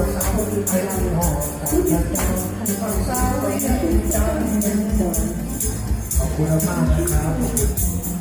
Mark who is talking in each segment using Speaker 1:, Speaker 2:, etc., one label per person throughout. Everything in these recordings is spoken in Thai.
Speaker 1: คนสาวคือไอ้ลังหอทุกอย่างฝั่งสาวไม่ไดขอบคุณมากนะครับ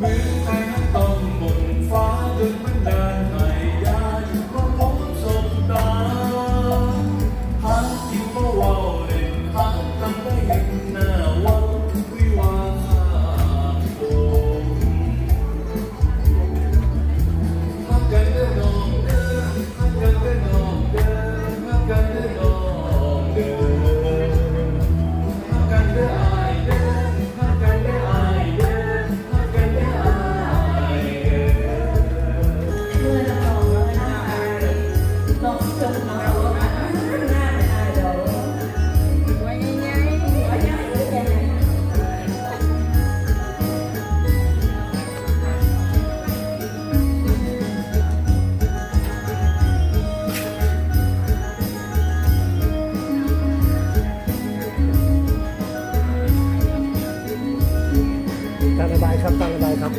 Speaker 2: me. ตาม
Speaker 1: สบายครับตามสบายค
Speaker 2: รั
Speaker 1: บ